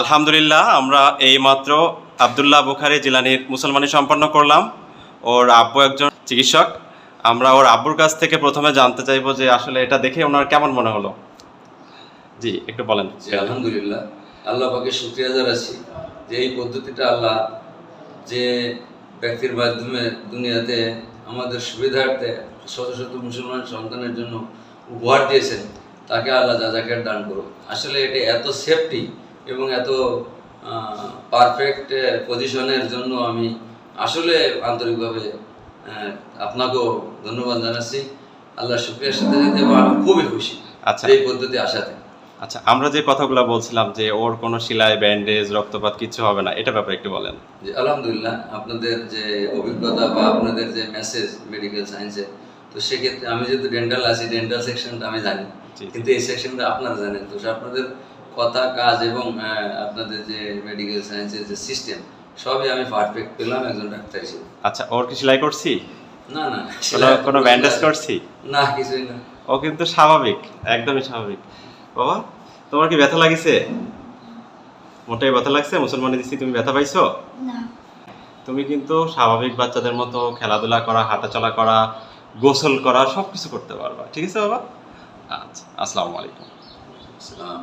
আলহামদুলিল্লাহ, আমরা এইমাত্র আবদুল্লাহ বুখারি জিলানির মুসলমানি সম্পন্ন করলাম। ওর আব্বু একজন চিকিৎসক। আমরা ওর আব্বুর কাছ থেকে প্রথমে জানতে চাইব যে আসলে এটা দেখে ওনার কেমন মনে হলো। জি, একটু বলেন। যে আলহামদুলিল্লাহ। আল্লাহ পাকে শুক্রিয়া জানাচ্ছি যে এই পদ্ধতিটা আল্লাহ যে ব্যক্তির মাধ্যমে দুনিয়াতে আমাদের সুবিধার্থে শত শত মুসলমান সন্তানের জন্য উপহার দিয়েছেন, তাকে আল্লাহ যাজাকের দান করুক। আসলে এটা এত সেফটি এবং এত পারফেক্ট পজিশনের জন্য আমি আসলে আন্তরিকভাবে আপনাকেও ধন্যবাদ জানাচ্ছি। আল্লাহ শুক্রিয়ার সাথে এবং আমি খুবই খুশি আচ্ছা। এই পদ্ধতি আসাতে। আচ্ছা আমরা যে কথাগুলো বলছিলাম যে ওর কোনো সেলাই ব্যান্ডেজ রক্তপাত কিছু হবে না এটা ব্যাপারে একটু বলেন। যে আলহামদুলিল্লাহ আপনাদের যে অভিজ্ঞতা বা আপনাদের যে মেসেজ মেডিকেল সায়েন্সে তো সেক্ষেত্রে আমি যেহেতু ডেন্টাল আছি ডেন্টাল সেকশনটা আমি জানি। কিন্তু এই সেকশনটা আপনারা জানেন তো আপনাদের কথা কাজ এবং আপনাদের যে মেডিকেল সায়েন্সের যে সিস্টেম সবই আমি পারফেক্ট পেলাম একজন ডাক্তার হিসেবে। আচ্ছা ওর কি সেলাই করছি? না না কোনো কোনো ব্যান্ডেজ করছি? না কিছুই না। ও কিন্তু স্বাভাবিক একদমই স্বাভাবিক। বাবা তোমার কি ব্যথা লাগিছে? মোটাই ব্যথা লাগছে মুসলমানি দিচ্ছি তুমি ব্যথা পাইছো? না। তুমি কিন্তু স্বাভাবিক বাচ্চাদের মতো খেলাধুলা করা হাঁটাচলা করা গোসল করা সব কিছু করতে পারবা। ঠিক আছে বাবা? আচ্ছা আসসালামু আলাইকুম। আসসালাম।